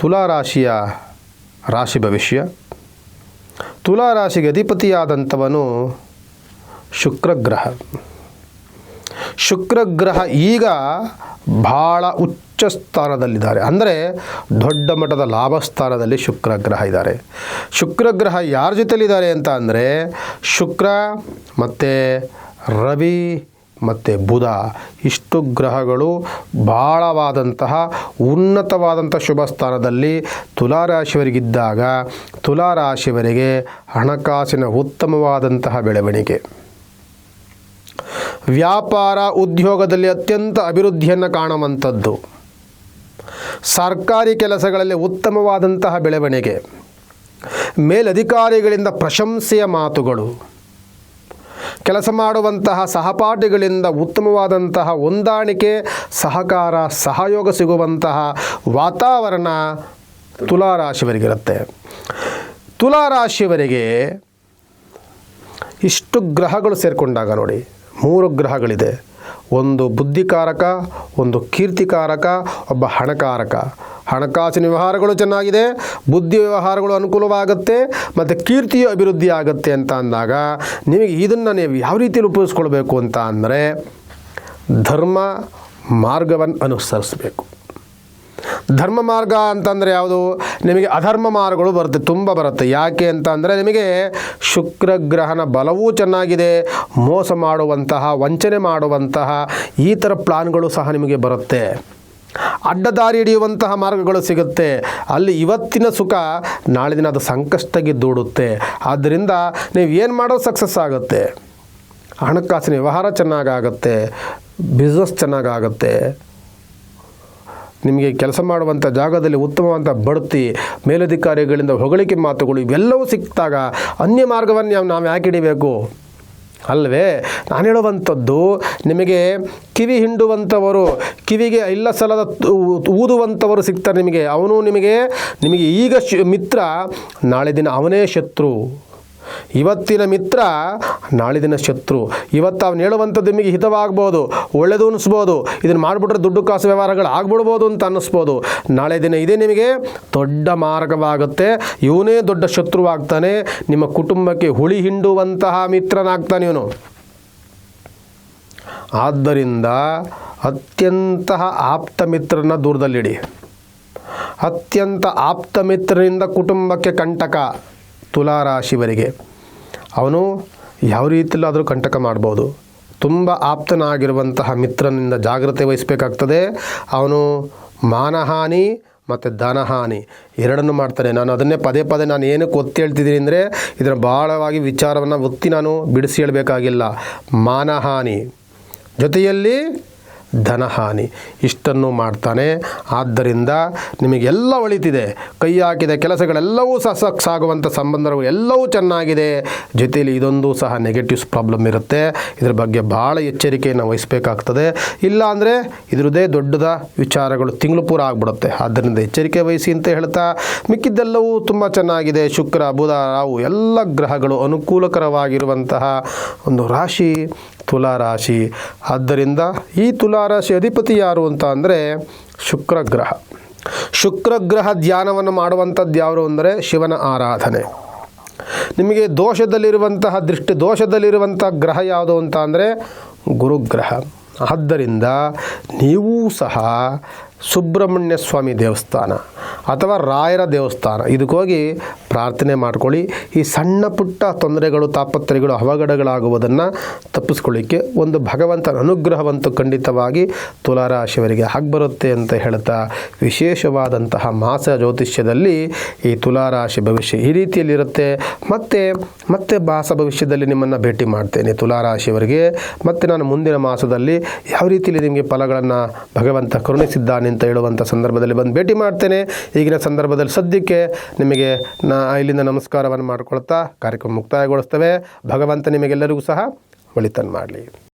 ತುಲಾರಾಶಿಯ ರಾಶಿ ಭವಿಷ್ಯ. ತುಲಾರಾಶಿಗೆ ಅಧಿಪತಿಯಾದಂಥವನು ಶುಕ್ರಗ್ರಹ. ಶುಕ್ರಗ್ರಹ ಈಗ ಭಾಳ ಉಚ್ಚ ಸ್ಥಾನದಲ್ಲಿದ್ದಾರೆ. ಅಂದರೆ ದೊಡ್ಡ ಮಟ್ಟದ ಲಾಭ ಸ್ಥಾನದಲ್ಲಿ ಶುಕ್ರಗ್ರಹ ಇದ್ದಾರೆ. ಶುಕ್ರಗ್ರಹ ಯಾರ ಜೊತೆಲಿದ್ದಾರೆ ಅಂತ ಅಂದರೆ ಶುಕ್ರ ಮತ್ತು ರವಿ ಮತ್ತು ಬುಧ, ಇಷ್ಟು ಗ್ರಹಗಳು ಭಾಳವಾದಂತಹ ಉನ್ನತವಾದಂಥ ಶುಭ ಸ್ಥಾನದಲ್ಲಿ ತುಲಾರಾಶಿಯವರಿಗಿದ್ದಾಗ ತುಲಾರಾಶಿಯವರಿಗೆ ಹಣಕಾಸಿನ ಉತ್ತಮವಾದಂತಹ ಬೆಳವಣಿಗೆ. ವ್ಯಾಪಾರ ಉದ್ಯೋಗದಲ್ಲಿ ಅತ್ಯಂತ ಅಭಿವೃದ್ಧಿಯನ್ನು ಕಾಣುವಂಥದ್ದು. ಸರ್ಕಾರಿ ಕೆಲಸಗಳಲ್ಲಿ ಉತ್ತಮವಾದಂತಹ ಬೆಳವಣಿಗೆ. ಮೇಲಧಿಕಾರಿಗಳಿಂದ ಪ್ರಶಂಸೆಯ ಮಾತುಗಳು. ಕೆಲಸ ಮಾಡುವಂತಹ ಸಹಪಾಠಿಗಳಿಂದ ಉತ್ತಮವಾದಂತಹ ಹೊಂದಾಣಿಕೆ, ಸಹಕಾರ, ಸಹಯೋಗ ಸಿಗುವಂತಹ ವಾತಾವರಣ ತುಲಾರಾಶಿಯವರಿಗಿರುತ್ತೆ. ತುಲಾರಾಶಿಯವರಿಗೆ ಇಷ್ಟು ಗ್ರಹಗಳು ಸೇರಿಕೊಂಡಾಗ ನೋಡಿ, ಮೂರು ಗ್ರಹಗಳಿದೆ. ಒಂದು ಬುದ್ಧಿಕಾರಕ, ಒಂದು ಕೀರ್ತಿಕಾರಕ, ಒಬ್ಬ ಹಣಕಾರಕ. ಹಣಕಾಸಿನ ವ್ಯವಹಾರಗಳು ಚೆನ್ನಾಗಿದೆ, ಬುದ್ಧಿ ವ್ಯವಹಾರಗಳು ಅನುಕೂಲವಾಗುತ್ತೆ ಮತ್ತು ಕೀರ್ತಿಯು ಅಭಿವೃದ್ಧಿ ಆಗುತ್ತೆ ಅಂತ ಅಂದಾಗ ನಿಮಗೆ ಇದನ್ನು ನೀವು ಯಾವ ರೀತಿಯಲ್ಲಿ ಉಪಯೋಗಿಸ್ಕೊಳ್ಬೇಕು ಅಂತ ಅಂದರೆ ಧರ್ಮ ಮಾರ್ಗವನ್ನು ಅನುಸರಿಸಬೇಕು. ಧರ್ಮ ಮಾರ್ಗ ಅಂತಂದರೆ ಯಾವುದು? ನಿಮಗೆ ಅಧರ್ಮ ಮಾರ್ಗಗಳು ಬರುತ್ತೆ, ತುಂಬ ಬರುತ್ತೆ. ಯಾಕೆ ಅಂತ ಅಂದರೆ ನಿಮಗೆ ಶುಕ್ರ ಗ್ರಹನ ಬಲವೂ ಚೆನ್ನಾಗಿದೆ, ಮೋಸ ಮಾಡುವಂತಹ, ವಂಚನೆ ಮಾಡುವಂತಹ ಈ ಥರ ಪ್ಲಾನ್ಗಳು ಸಹ ನಿಮಗೆ ಬರುತ್ತೆ. ಅಡ್ಡದಾರಿ ಹಿಡಿಯುವಂತಹ ಮಾರ್ಗಗಳು ಸಿಗುತ್ತೆ. ಅಲ್ಲಿ ಇವತ್ತಿನ ಸುಖ ನಾಳೆ ದಿನ ಅದು ಸಂಕಷ್ಟಕ್ಕೆ ದೂಡುತ್ತೆ. ಆದ್ದರಿಂದ ನೀವು ಏನು ಮಾಡೋದು ಸಕ್ಸಸ್ ಆಗುತ್ತೆ. ಹಣಕಾಸಿನ ವ್ಯವಹಾರ ಚೆನ್ನಾಗಾಗುತ್ತೆ. ಬಿಸ್ನೆಸ್ ಚೆನ್ನಾಗಾಗುತ್ತೆ. ನಿಮಗೆ ಕೆಲಸ ಮಾಡುವಂಥ ಜಾಗದಲ್ಲಿ ಉತ್ತಮವಾದಂಥ ಬಡ್ತಿ, ಮೇಲಧಿಕಾರಿಗಳಿಂದ ಹೊಗಳಿಕೆ ಮಾತುಗಳು ಇವೆಲ್ಲವೂ ಸಿಕ್ಕಿದಾಗ ಅನ್ಯ ಮಾರ್ಗವನ್ನು ನಾವು ನಾವು ಯಾಕೆ ಹಿಡಿಬೇಕು? ಅಲ್ವೇ ನಾನು ಹೇಳುವಂಥದ್ದು, ನಿಮಗೆ ಕಿವಿ ಹಿಂಡುವಂಥವರು, ಕಿವಿಗೆ ಇಲ್ಲ ಸಲದ ಊದುವಂಥವರು ಸಿಗ್ತಾರೆ ನಿಮಗೆ. ಅವನು ನಿಮಗೆ ನಿಮಗೆ ಈಗ ಶ್- ಮಿತ್ರ, ನಾಳೆ ದಿನ ಅವನೇ ಶತ್ರು. ಇವತ್ತಿನ ಮಿತ್ರ, ನಾಳಿದಿನ ಶತ್ರು. ಇವತ್ತು ಅವನು ಹೇಳುವಂಥದ್ದು ನಿಮಗೆ ಹಿತವಾಗ್ಬೋದು, ಒಳ್ಳೆಯದು ಅನಿಸ್ಬೋದು. ಇದನ್ನು ಮಾಡಿಬಿಟ್ರೆ ದುಡ್ಡು ಕಾಸು ವ್ಯವಹಾರಗಳು ಆಗ್ಬಿಡ್ಬೋದು ಅಂತ ಅನ್ನಿಸ್ಬೋದು. ನಾಳೆ ದಿನ ಇದೇ ನಿಮಗೆ ದೊಡ್ಡ ಮಾರ್ಗವಾಗುತ್ತೆ. ಇವನೇ ದೊಡ್ಡ ಶತ್ರುವಾಗ್ತಾನೆ. ನಿಮ್ಮ ಕುಟುಂಬಕ್ಕೆ ಹುಳಿ ಹಿಂಡುವಂತಹ ಮಿತ್ರನಾಗ್ತಾನೆ ಇವನು. ಆದ್ದರಿಂದ ಅತ್ಯಂತ ಆಪ್ತ ಮಿತ್ರನ ದೂರದಲ್ಲಿಡಿ. ಅತ್ಯಂತ ಆಪ್ತ ಮಿತ್ರರಿಂದ ಕುಟುಂಬಕ್ಕೆ ಕಂಟಕ. ತುಲಾರಾಶಿವರಿಗೆ ಅವನು ಯಾವ ರೀತಿಯಲ್ಲಾದರೂ ಕಂಟಕ ಮಾಡ್ಬೋದು. ತುಂಬ ಆಪ್ತನಾಗಿರುವಂತಹ ಮಿತ್ರನಿಂದ ಜಾಗ್ರತೆ ವಹಿಸಬೇಕಾಗ್ತದೆ. ಅವನು ಮಾನಹಾನಿ ಮತ್ತು ಧನಹಾನಿ ಎರಡನ್ನು ಮಾಡ್ತಾನೆ. ನಾನು ಅದನ್ನೇ ಪದೇ ಪದೇ ನಾನು ಏನಕ್ಕೆ ಒತ್ತಿ ಹೇಳ್ತಿದ್ದೀನಿ ಅಂದರೆ, ಇದರ ಭಾಳವಾಗಿ ವಿಚಾರವನ್ನು ಒತ್ತಿ ನಾನು ಬಿಡಿಸಿ ಹೇಳಬೇಕಾಗಿಲ್ಲ. ಮಾನಹಾನಿ ಜೊತೆಯಲ್ಲಿ ಧನಹಾನಿ. ಇಷ್ಟನ್ನು ಮಾಡ್ತಾನೆ. ಆದ್ದರಿಂದ ನಿಮಗೆಲ್ಲ ಒಳಿತಿದೆ. ಕೈ ಹಾಕಿದ ಕೆಲಸಗಳೆಲ್ಲವೂ ಸಹ ಸಕ್ಸ್ ಆಗುವಂಥ ಸಂಬಂಧಗಳು ಎಲ್ಲವೂ ಚೆನ್ನಾಗಿದೆ. ಜೊತೆಯಲ್ಲಿ ಇದೊಂದು ಸಹ ನೆಗೆಟಿವ್ಸ್ ಪ್ರಾಬ್ಲಮ್ ಇರುತ್ತೆ. ಇದ್ರ ಬಗ್ಗೆ ಭಾಳ ಎಚ್ಚರಿಕೆಯನ್ನು ವಹಿಸಬೇಕಾಗ್ತದೆ. ಇಲ್ಲಾಂದರೆ ಇದ್ರದ್ದೇ ದೊಡ್ಡದ ವಿಚಾರಗಳು ತಿಂಗಳು ಪೂರ ಆಗ್ಬಿಡುತ್ತೆ. ಆದ್ದರಿಂದ ಎಚ್ಚರಿಕೆ ವಹಿಸಿ ಅಂತ ಹೇಳ್ತಾ, ಮಿಕ್ಕಿದ್ದೆಲ್ಲವೂ ತುಂಬ ಚೆನ್ನಾಗಿದೆ. ಶುಕ್ರ, ಬುಧ ರಾವು ಎಲ್ಲ ಗ್ರಹಗಳು ಅನುಕೂಲಕರವಾಗಿರುವಂತಹ ಒಂದು ರಾಶಿ, ತುಲಾ ರಾಶಿ. ಆದ್ದರಿಂದ ಈ ತುಲಾ ರಾಶಿ ಅಧಿಪತಿ ಯಾರು ಅಂತ ಅಂದರೆ ಶುಕ್ರಗ್ರಹ. ಶುಕ್ರಗ್ರಹ ಶುಕ್ರ ಗ್ರಹ ಧ್ಯಾನವನ್ನು ಮಾಡುವಂಥದ್ದು ಯಾರು ಅಂದರೆ ಶಿವನ ಆರಾಧನೆ. ನಿಮಗೆ ದೋಷದಲ್ಲಿರುವಂತಹ ದೃಷ್ಟಿ, ದೋಷದಲ್ಲಿರುವಂಥ ಗ್ರಹ ಯಾವುದು ಅಂತ ಅಂದರೆ ಗುರುಗ್ರಹ. ಆದ್ದರಿಂದ ನೀವೂ ಸಹ ಸುಬ್ರಹ್ಮಣ್ಯ ಸ್ವಾಮಿ ದೇವಸ್ಥಾನ ಅಥವಾ ರಾಯರ ದೇವಸ್ಥಾನ. ಇದಕ್ಕೋಗಿ ಪ್ರಾರ್ಥನೆ ಮಾಡ್ಕೊಳ್ಳಿ. ಈ ಸಣ್ಣ ಪುಟ್ಟ ತೊಂದರೆಗಳು ತಾಪತ್ರೆಗಳು ಅವಘಡಗಳಾಗುವುದನ್ನು ತಪ್ಪಿಸ್ಕೊಳ್ಳಿಕ್ಕೆ ಒಂದು ಭಗವಂತನ ಅನುಗ್ರಹವಂತೂ ಖಂಡಿತವಾಗಿ ತುಲಾರಾಶಿಯವರಿಗೆ ಬರುತ್ತೆ ಅಂತ ಹೇಳ್ತಾ ವಿಶೇಷವಾದಂತಹ ಮಾಸ ಜ್ಯೋತಿಷ್ಯದಲ್ಲಿ ಈ ತುಲಾರಾಶಿ ಭವಿಷ್ಯ ಈ ರೀತಿಯಲ್ಲಿರುತ್ತೆ ಮತ್ತೆ ಮತ್ತೆ ಮಾಸ ಭವಿಷ್ಯದಲ್ಲಿ ನಿಮ್ಮನ್ನು ಭೇಟಿ ಮಾಡ್ತೇನೆ ತುಲಾರಾಶಿಯವರಿಗೆ. ಮತ್ತು ನಾನು ಮುಂದಿನ ಮಾಸದಲ್ಲಿ ಯಾವ ರೀತಿಯಲ್ಲಿ ನಿಮಗೆ ಫಲಗಳನ್ನು ಭಗವಂತ ಕರುಣಿಸಿದ್ದಾನೆ ಅಂತ ಹೇಳುವಂಥ ಸಂದರ್ಭದಲ್ಲಿ ಬಂದು ಭೇಟಿ ಮಾಡ್ತೇನೆ. ಈಗಿನ ಸಂದರ್ಭದಲ್ಲಿ ಸದ್ಯಕ್ಕೆ ನಿಮಗೆ ನಾ ಇಲ್ಲಿಂದ ನಮಸ್ಕಾರವನ್ನು ಮಾಡಿಕೊಳ್ತಾ ಕಾರ್ಯಕ್ರಮ ಮುಕ್ತಾಯಗೊಳಿಸ್ತೇವೆ. ಭಗವಂತ ನಿಮಗೆಲ್ಲರಿಗೂ ಸಹ ಒಳಿತನ್ನು ಮಾಡಲಿ.